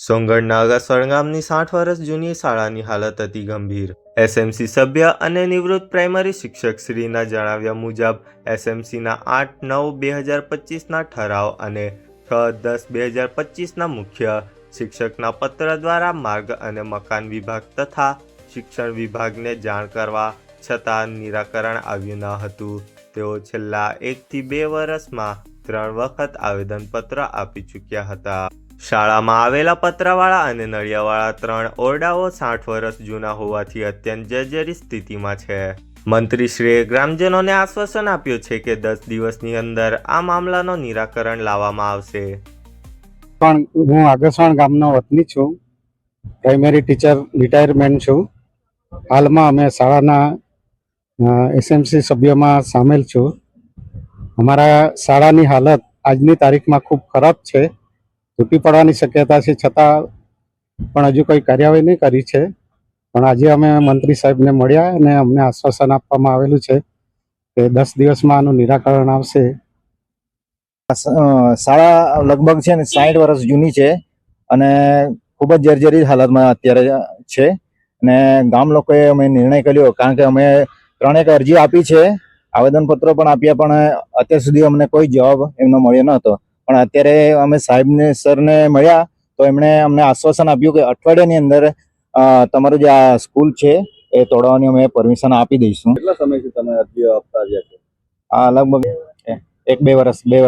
સોંગઢના અગાસવાડ ગામની સાઠ વર્ષ જૂની શાળાની હાલત હતી ગંભીર. એસએમસી સભ્ય અને નિવૃત્ત પ્રાઇમરી શિક્ષક શ્રીના જણાવ્યા મુજબ એસએમસીના આઠ નવ બે હજાર પચીસના ઠરાવ અને છ દસ બે હજાર પચીસના મુખ્ય શિક્ષકના પત્ર દ્વારા માર્ગ અને મકાન વિભાગ તથા શિક્ષણ વિભાગને જાણ કરવા છતાં નિરાકરણ આવ્યું ન હતું. તેઓ છેલ્લા એકથી બે વર્ષમાં ત્રણ વખત આવેદનપત્ર આપી ચૂક્યા હતા. શાળામાં આવેલા પતરાવાળા અને નળિયાવાળા ત્રણ ઓરડાઓ સાઠ વર્ષ જૂના હોવાથી અત્યંત જર્જરી સ્થિતિમાં છે. મંત્રીશ્રીએ ગ્રામજનોને આશ્વાસન આપ્યું છે કે દસ દિવસની અંદર આ મામલાનો નિરાકરણ લાવવામાં આવશે. પણ હું આગસવાણ ગામનો વતની છું. પ્રાઇમરી ટીચર રિટાયરમેન્ટ છું. હાલમાં અમે શાળાના એસએમસી સભ્યોમાં સામેલ છું. અમારા શાળાની હાલત આજની તારીખમાં ખૂબ ખરાબ છે. તૂટી પડવાની શક્યતા છે છતાં પણ હજુ કોઈ કાર્યવાહી નહીં કરી છે. પણ આજે અમે મંત્રી સાહેબને મળ્યા અને અમને આશ્વાસન આપવામાં આવેલું છે કે દસ દિવસમાં આનું નિરાકરણ આવશે. શાળા લગભગ છે ને સાઠ વર્ષ જૂની છે અને ખૂબ જ જર્જરી હાલતમાં અત્યારે છે અને ગામ લોકોએ અમે નિર્ણય કર્યો કારણ કે અમે ત્રણેક અરજી આપી છે. આવેદનપત્રો પણ આપ્યા પણ અત્યાર સુધી અમને કોઈ જવાબ એમનો મળ્યો ન હતો પણ અત્યારે અમે સાહેબને સરને મળ્યા તો એમણે અમને આશ્વાસન આપ્યું કે અઠવાડિયાની અંદર તમારું જે આ સ્કૂલ છે એ તોડવાની અમે પરમિશન આપી દઈશું. કેટલા સમયથી તમે અરજીઓ આપતા આવ્યા છો? આ લગભગ એક બે વર્ષ બે વર્ષ